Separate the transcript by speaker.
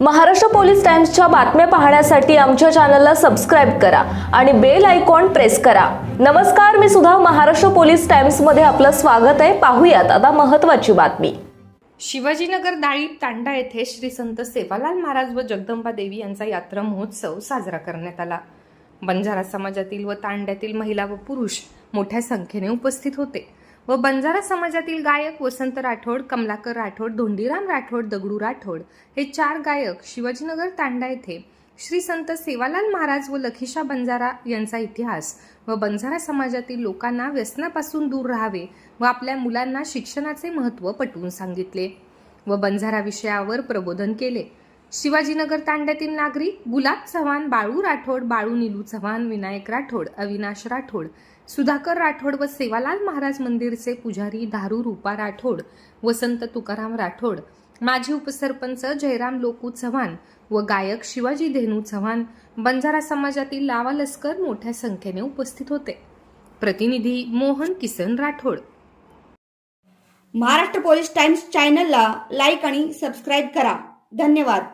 Speaker 1: Maharashtra police टाइम्सच्या बातम्या पाहण्यासाठी आमच्या चॅनलला सबस्क्राईब करा आणि बेल आयकॉन प्रेस करा. नमस्कार मी सुद्धा महाराष्ट्र पोलीस टाइम्समध्ये आपलं स्वागत आहे. पाहूयात आता महत्त्वाची बातमी.
Speaker 2: शिवाजीनगर दाळी तांडा येथे श्री संत सेवालाल महाराज व जगदंबा देवी यांचा यात्रा महोत्सव साजरा करण्यात आला. बंजारा समाजातील व तांड्यातील महिला व पुरुष मोठ्या संख्येने उपस्थित होते. व बंजारा समाजातील गायक वसंत राठोड कमलाकर राठोड धोंडीराम राठोड दगडू राठोड हे चार गायक शिवाजीनगर तांडा येथे श्री संत सेवालाल महाराज व लखिशा बंजारा यांचा इतिहास व बंजारा समाजातील लोकांना व्यसनापासून दूर राहावे व आपल्या मुलांना शिक्षणाचे महत्त्व पटवून सांगितले व बंजारा विषयावर प्रबोधन केले. शिवाजीनगर तांड्यातील नागरिक गुलाब चव्हाण बाळू राठोड बाळू निलू चव्हाण विनायक राठोड अविनाश राठोड सुधाकर राठोड व सेवालाल महाराज मंदिरचे पुजारी धारू रूपा राठोड वसंत तुकाराम राठोड माजी उपसरपंच जयराम लोकू चव्हाण व गायक शिवाजी धेनू चव्हाण बंजारा समाजातील लावा लष्कर मोठ्या संख्येने उपस्थित होते. प्रतिनिधी मोहन किसन राठोड.
Speaker 3: महाराष्ट्र पोलीस टाइम्स चॅनलला लाईक आणि सबस्क्राईब करा. धन्यवाद.